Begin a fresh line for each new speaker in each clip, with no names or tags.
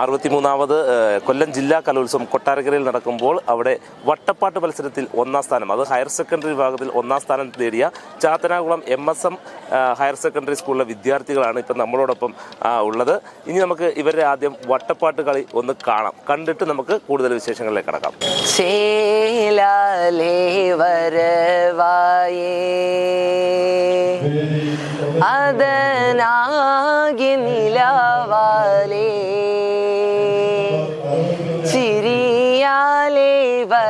അറുപത്തിമൂന്നാമത് കൊല്ലം ജില്ലാ കലോത്സവം കൊട്ടാരക്കരയിൽ നടക്കുമ്പോൾ അവിടെ വട്ടപ്പാട്ട് മത്സരത്തിൽ ഒന്നാം സ്ഥാനം അത് ഹയർ സെക്കൻഡറി വിഭാഗത്തിൽ ഒന്നാം സ്ഥാനം നേടിയ Chathanakulam M S M higher secondary സ്കൂളിലെ വിദ്യാർത്ഥികളാണ് ഇപ്പം നമ്മളോടൊപ്പം ഉള്ളത്. ഇനി നമുക്ക് ഇവരെ ആദ്യം വട്ടപ്പാട്ട് കളി ഒന്ന് കാണാം. കണ്ടിട്ട് നമുക്ക് കൂടുതൽ വിശേഷങ്ങളിലേക്ക് കടക്കാം.
അതനാകി നിലവാലേ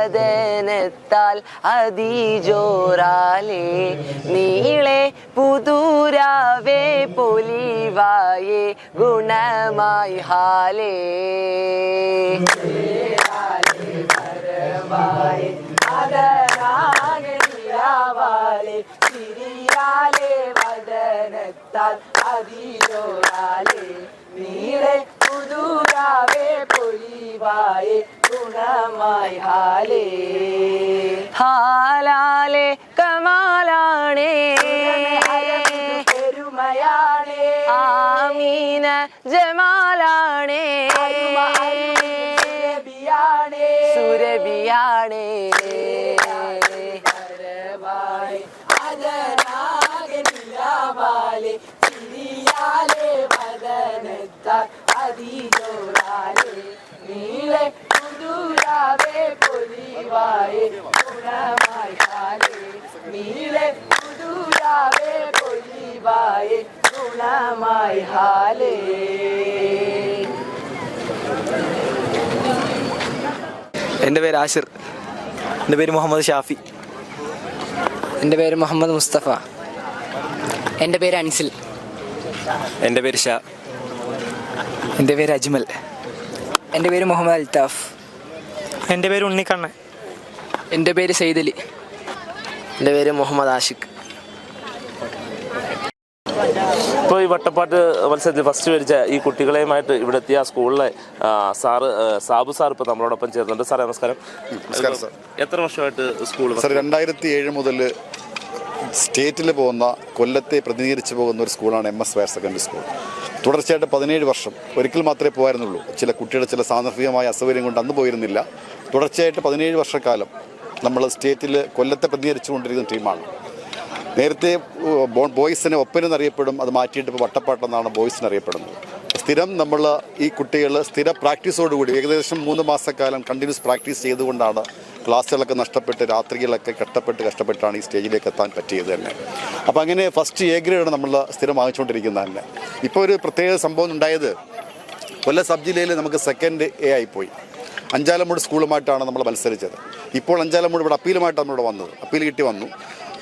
വദനത്താൽ അതിജോറാലേ. നീളെ പുതുരാവേ പൊലിവായേ ഗുണമായി ഹാലേ. വദനത്താൽ അതിജോറാലേ. നീളെ പുതുരാവേ പൊലിവായേ ഗുണമായി ഹാലേ. ഹാലാലേ കമാലാണേ. പെരുമയാണേ. ആമീന ജമാലാണേ. സുരഭിയാണേ ഗുണമായി ഹാലേ
എന്റെ പേര് ആഷിർ. എന്റെ പേര് മുഹമ്മദ് ഷാഫി.
എന്റെ പേര് മുഹമ്മദ് മുസ്തഫ. എന്റെ പേര് അൻസിൽ.
എന്റെ പേര് ഷാ.
എന്റെ പേര് അജ്മൽ. എന്റെ പേര് മുഹമ്മദ് അൽത്താഫ്
എന്റെ പേര് ഉണ്ണിക്കണ്ണൻ.
എന്റെ പേര് സെയ്ദലി. എന്റെ പേര് മുഹമ്മദ് ആഷിഖ്.
ഇപ്പോൾ ഈ വട്ടപ്പാട്ട് മത്സരത്തിൽ ഫസ്റ്റ് വരിച്ച ഈ കുട്ടികളെയുമായിട്ട് ഇവിടെ എത്തിയ ആ സ്കൂളിലെ സാറ് സാബു സാർ ഇപ്പോൾ നമ്മളോടൊപ്പം ചേർന്നുണ്ട്. സാറേ നമസ്കാരം.
നമസ്കാരം സാർ.
എത്ര വർഷമായിട്ട് സ്കൂൾ
സാർ രണ്ടായിരത്തി ഏഴ് മുതൽ സ്റ്റേറ്റിൽ പോകുന്ന കൊല്ലത്തെ പ്രതിനിധീകരിച്ച് പോകുന്ന ഒരു സ്കൂളാണ് M S higher secondary school തുടർച്ചയായിട്ട് പതിനേഴ് വർഷം. ഒരിക്കൽ മാത്രമേ പോകാറുള്ളൂ ചില കുട്ടിയുടെ ചില സാന്ദർഭികമായ അസൗകര്യം കൊണ്ട് അന്ന് പോയിരുന്നില്ല. തുടർച്ചയായിട്ട് പതിനേഴ് വർഷക്കാലം നമ്മൾ സ്റ്റേറ്റിൽ കൊല്ലത്തെ പ്രതികരിച്ചു കൊണ്ടിരിക്കുന്ന ടീമാണ്. നേരത്തെ ബോയ്സിനെ ഒപ്പനെന്നറിയപ്പെടും അത് മാറ്റിയിട്ട് ഇപ്പോൾ വട്ടപ്പാട്ടെന്നാണ് ബോയ്സിന് അറിയപ്പെടുന്നത്. സ്ഥിരം നമ്മൾ ഈ കുട്ടികൾ സ്ഥിര പ്രാക്ടീസോടുകൂടി ഏകദേശം മൂന്ന് മാസക്കാലം കണ്ടിന്യൂസ് പ്രാക്ടീസ് ചെയ്തുകൊണ്ടാണ് ക്ലാസ്സുകളൊക്കെ നഷ്ടപ്പെട്ട് രാത്രികളൊക്കെ കഷ്ടപ്പെട്ട് കഷ്ടപ്പെട്ടാണ് ഈ സ്റ്റേജിലേക്ക് എത്താൻ പറ്റിയത് തന്നെ. അപ്പോൾ അങ്ങനെ ഫസ്റ്റ് എ ഗ്രേഡ് നമ്മൾ സ്ഥിരം വാങ്ങിച്ചുകൊണ്ടിരിക്കുന്നത് തന്നെ. ഇപ്പോൾ ഒരു പ്രത്യേക സംഭവം ഉണ്ടായത് കൊല്ല സബ് ജില്ലയിൽ നമുക്ക് സെക്കൻഡ് എ ആയിപ്പോയി അഞ്ചാലമൂട് സ്കൂളുമായിട്ടാണ് നമ്മൾ മത്സരിച്ചത്. ഇപ്പോൾ അഞ്ചാലമൂട് ഇവിടെ അപ്പീലുമായിട്ടാണ് നമ്മളിവിടെ വന്നത്. അപ്പീൽ കിട്ടി വന്നു.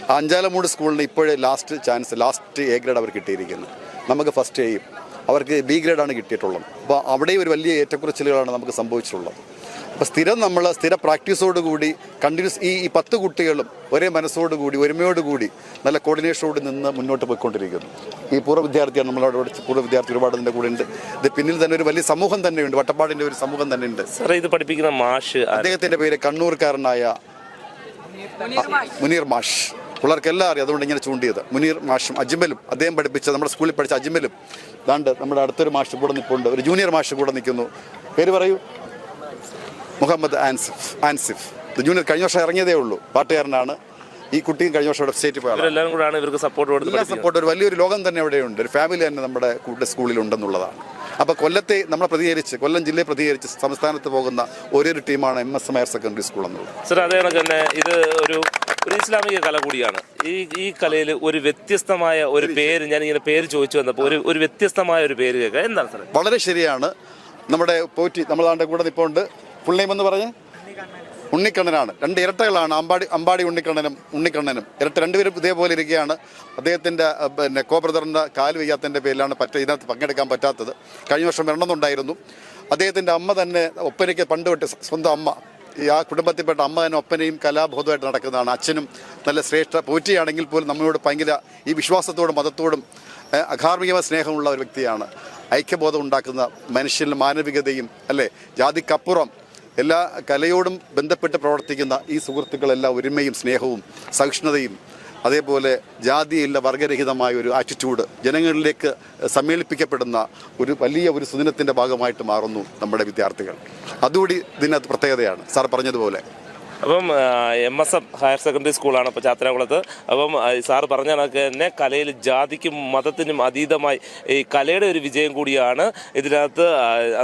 ആ അഞ്ചാലമൂട് സ്കൂളിന് ഇപ്പോഴേ last chance last A grade അവർ കിട്ടിയിരിക്കുന്നത് നമുക്ക് ഫസ്റ്റ് എയും അവർക്ക് ബി ഗ്രേഡാണ് കിട്ടിയിട്ടുള്ളത്. അപ്പോൾ അവിടെയും ഒരു വലിയ ഏറ്റക്കുറച്ചിലുകളാണ് നമുക്ക് സംഭവിച്ചിട്ടുള്ളത്. അപ്പോൾ സ്ഥിരം നമ്മൾ സ്ഥിര പ്രാക്ടീസോടുകൂടി കണ്ടിന്യൂസ് ഈ ഈ പത്ത് കുട്ടികളും ഒരേ മനസ്സോടുകൂടി ഒരുമയോടുകൂടി നല്ല കോർഡിനേഷനോട് നിന്ന് മുന്നോട്ട് പോയിക്കൊണ്ടിരിക്കുന്നു. ഈ പൂർവ വിദ്യാർത്ഥിയാണ് നമ്മളവിടെ പൂർവ വിദ്യാർത്ഥി ഒരുപാട് ഇതിന്റെ കൂടെ ഉണ്ട് ഇത് പിന്നിൽ തന്നെ ഒരു വലിയ സമൂഹം തന്നെയുണ്ട് വട്ടപ്പാടിന്റെ ഒരു സമൂഹം തന്നെ ഉണ്ട്
സാറേ ഇത് പഠിപ്പിക്കുന്ന മാഷ് ആരാ?
അദ്ദേഹത്തിന്റെ പേര് കണ്ണൂർക്കാരനായ മുനീർ മാഷ്. പിള്ളേർക്ക് എല്ലാം അറിയാം അതുകൊണ്ട് ഇങ്ങനെ ചൂണ്ടിയത്. മുനീർ മാഷും അജ്മലും അദ്ദേഹം പഠിപ്പിച്ച നമ്മുടെ സ്കൂളിൽ പഠിച്ച അജ്മലും. ഇതാണ്ട് നമ്മുടെ അടുത്തൊരു മാഷ് കൂടെ നിൽപ്പുണ്ട് ഒരു ജൂനിയർ മാഷ് കൂടെ നിൽക്കുന്നു. പേര് പറയൂ. മുഹമ്മദ് ആൻസിഫ് ആൻസിഫ്. ഇത് ജൂനിയർ കഴിഞ്ഞ വർഷം ഇറങ്ങിയതേ ഉള്ളൂ. പാട്ടുകാരനാണ്. ഈ കുട്ടിയും കഴിഞ്ഞ വർഷം ഇവിടെ സ്റ്റേറ്റ് പോയാൽ
ഇവരെല്ലാവരും കൂടാണ് ഇവർക്ക് സപ്പോർട്ട് കൊടുത്തത്
സപ്പോർട്ട് ഒരു വലിയൊരു ലോകം തന്നെ ഇവിടെയുണ്ട്. ഒരു ഫാമിലി തന്നെ നമ്മുടെ കൂടെ സ്കൂളിൽ ഉണ്ടെന്നുള്ളതാണ്. അപ്പോൾ കൊല്ലത്തെ നമ്മളെ പ്രതികരിച്ച് കൊല്ലം ജില്ലയെ പ്രതികരിച്ച് സംസ്ഥാനത്ത് പോകുന്ന ഒരേ ടീമാണ് M S M higher secondary school എന്നുള്ളത്.
സർ അതേ കണക്ക് തന്നെ ഇത് ഒരു ഒരു ഇസ്ലാമിക കല കൂടിയാണ്. ഈ ഈ കലയിൽ ഒരു വ്യത്യസ്തമായ ഒരു പേര് ഞാൻ ഇങ്ങനെ പേര് ചോദിച്ചു വന്നപ്പോൾ ഒരു ഒരു വ്യത്യസ്തമായ ഒരു പേര് കേൾക്കുക എന്താണ് സാറേ
വളരെ ശരിയാണ്. നമ്മുടെ പോറ്റി നമ്മളാണ്ട് കൂടെ നിൽപ്പുണ്ട് പുള്ളിയും എന്ന് പറഞ്ഞ്? ഉണ്ണിക്കണ്ണനാണ്. രണ്ട് ഇരട്ടകളാണ്. അമ്പാടി അമ്പാടി ഉണ്ണിക്കണ്ണനും ഉണ്ണിക്കണ്ണനും. ഇരട്ട രണ്ടുപേരും ഇതേപോലെ ഇരിക്കുകയാണ്. അദ്ദേഹത്തിന്റെ പിന്നെ കോ ബ്രദറിന്റെ കാൽ വയ്യാത്തതിന്റെ പേരിലാണ് പറ്റ ഇതിനകത്ത് പങ്കെടുക്കാൻ പറ്റാത്തത്. കഴിഞ്ഞ വർഷം വരണമെന്നുണ്ടായിരുന്നു അദ്ദേഹത്തിന്റെ അമ്മ തന്നെ ഒപ്പനയ്ക്ക് പണ്ട് തൊട്ട് സ്വന്തം അമ്മ. ഈ ആ കുടുംബത്തിൽപ്പെട്ട അമ്മ തന്നെ ഒപ്പനയും കലാബോധമായിട്ട് നടക്കുന്നതാണ്. അച്ഛനും നല്ല ശ്രേഷ്ഠ പോറ്റിയാണെങ്കിൽ പോലും നമ്മളോട് ഭയങ്കര ഈ വിശ്വാസത്തോടും മതത്തോടും അധാർമികമായ സ്നേഹമുള്ള ഒരു വ്യക്തിയാണ്. ഐക്യബോധം ഉണ്ടാക്കുന്ന മനുഷ്യൻ മാനവികതയും അല്ലേ? ജാതിക്കപ്പുറം എല്ലാ കലയോടും ബന്ധപ്പെട്ട് പ്രവർത്തിക്കുന്ന ഈ സുഹൃത്തുക്കളെല്ലാം ഒരുമയും സ്നേഹവും സഹിഷ്ണുതയും അതേപോലെ ജാതിയില്ല വർഗരഹിതമായ ഒരു ആറ്റിറ്റ്യൂഡ് ജനങ്ങളിലേക്ക് സമ്മേളിപ്പിക്കപ്പെടുന്ന ഒരു വലിയ ഒരു സുദിനത്തിന്റെ ഭാഗമായിട്ട് മാറുന്നു നമ്മുടെ വിദ്യാർത്ഥികൾ. അതുകൂടി ഇതിനകത്ത് പ്രത്യേകതയാണ്. സാർ പറഞ്ഞതുപോലെ
അപ്പം M S M higher secondary സ്കൂളാണ് ഇപ്പോൾ ചാത്തനാകുളത്ത്. അപ്പം സാറ് പറഞ്ഞ കണക്ക് തന്നെ കലയിൽ ജാതിക്കും മതത്തിനും അതീതമായി ഈ കലയുടെ ഒരു വിജയം കൂടിയാണ്. ഇതിനകത്ത്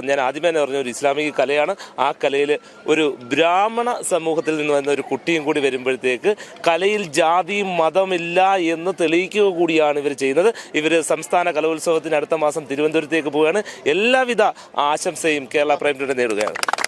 ഞാൻ ആദ്യമേ തന്നെ പറഞ്ഞ ഒരു ഇസ്ലാമിക കലയാണ്. ആ കലയിൽ ഒരു ബ്രാഹ്മണ സമൂഹത്തിൽ നിന്ന് വന്ന ഒരു കുട്ടിയും കൂടി വരുമ്പോഴത്തേക്ക് കലയിൽ ജാതിയും മതമില്ല എന്ന് തെളിയിക്കുക കൂടിയാണ് ഇവർ ചെയ്യുന്നത്. ഇവർ സംസ്ഥാന കലോത്സവത്തിന് അടുത്ത മാസം തിരുവനന്തപുരത്തേക്ക് പോവുകയാണ്. എല്ലാവിധ ആശംസയും കേരള പ്രൈം നേടുകയാണ്